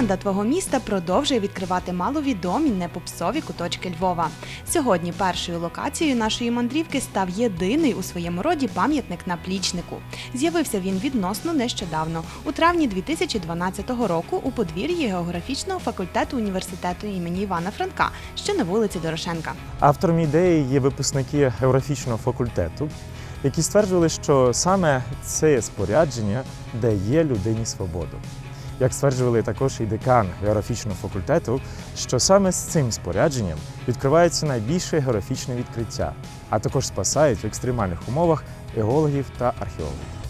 Команда твого міста продовжує відкривати маловідомі непопсові куточки Львова. Сьогодні першою локацією нашої мандрівки став єдиний у своєму роді пам'ятник наплічнику. З'явився він відносно нещодавно, у травні 2012 року у подвір'ї географічного факультету університету імені Івана Франка, що на вулиці Дорошенка. Автором ідеї є випускники географічного факультету, які стверджували, що саме це спорядження дає людині свободу. Як стверджували також і декан географічного факультету, що саме з цим спорядженням відкривається найбільше географічне відкриття, а також спасають в екстремальних умовах геологів та археологів.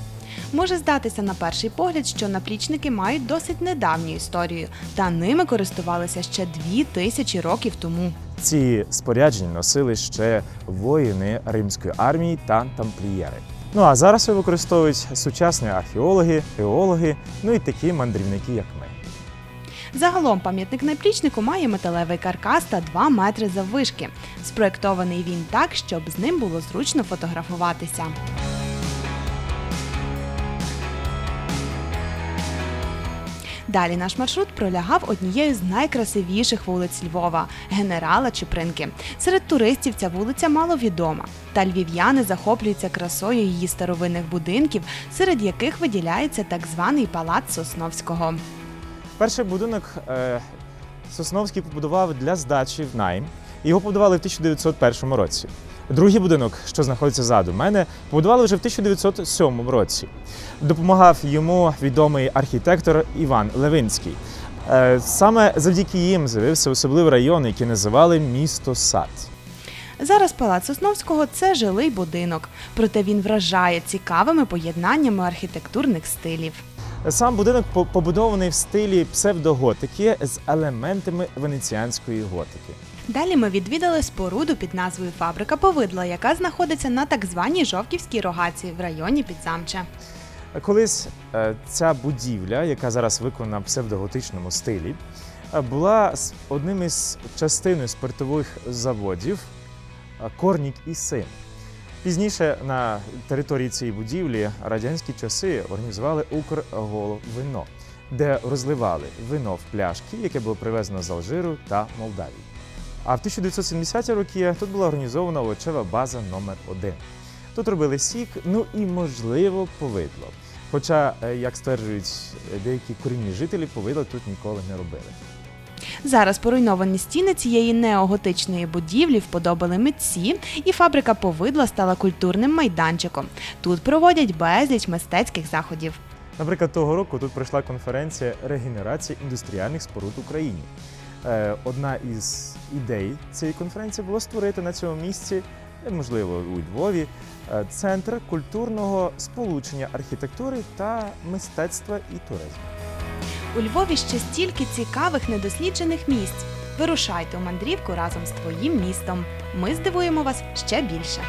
Може здатися на перший погляд, що наплічники мають досить недавню історію, та ними користувалися ще дві тисячі років тому. Ці спорядження носили ще воїни римської армії та тамплієри. Ну а зараз його використовують сучасні археологи, геологи, ну і такі мандрівники, як ми. Загалом пам'ятник наплічнику має металевий каркас та 2 метри заввишки. Спроєктований він так, щоб з ним було зручно фотографуватися. Далі наш маршрут пролягав однією з найкрасивіших вулиць Львова генерала Чупринки. Серед туристів ця вулиця маловідома, та львів'яни захоплюються красою її старовинних будинків, серед яких виділяється так званий палац Сосновського. Перший будинок е, Сосновський побудував для здачі в найм. Його побудували в 1901 році. Другий будинок, що знаходиться ззаду мене, побудували вже в 1907 році. Допомагав йому відомий архітектор Іван Левинський. Е, Саме завдяки їм з'явився особливий район, який називали місто Сад. Зараз палац Сосновського це жилий будинок, проте він вражає цікавими поєднаннями архітектурних стилів. Сам будинок по- побудований в стилі псевдоготики з елементами венеціанської готики. Далі ми відвідали споруду під назвою Фабрика повидла, яка знаходиться на так званій Жовківській рогаці в районі Підзамче. Колись е, ця будівля, яка зараз виконана в псевдоготичному стилі, е, була одним із частиною спиртових заводів е, Корнік і Син. Пізніше на території цієї будівлі радянські часи організували Укрголовино, де розливали вино в пляшки, яке було привезено з Алжиру та Молдавії. А в 1970-ті роки тут була організована овочева база номер 1 Тут робили сік, ну і, можливо, повидло. Хоча, е, як стверджують е, деякі корінні жителі, повидло тут ніколи не робили. Зараз поруйновані стіни цієї неоготичної будівлі вподобали митці, і фабрика повидла стала культурним майданчиком. Тут проводять безліч мистецьких заходів. Наприклад, того року тут пройшла конференція регенерації індустріальних споруд в Україні. Е, Одна із ідей цієї конференції було створити на цьому місці, е, можливо, у Львові, е, центр культурного сполучення архітектури та мистецтва і туризму. У Львові ще стільки цікавих недосліджених місць. Вирушайте у мандрівку разом з твоїм містом. Ми здивуємо вас ще більше.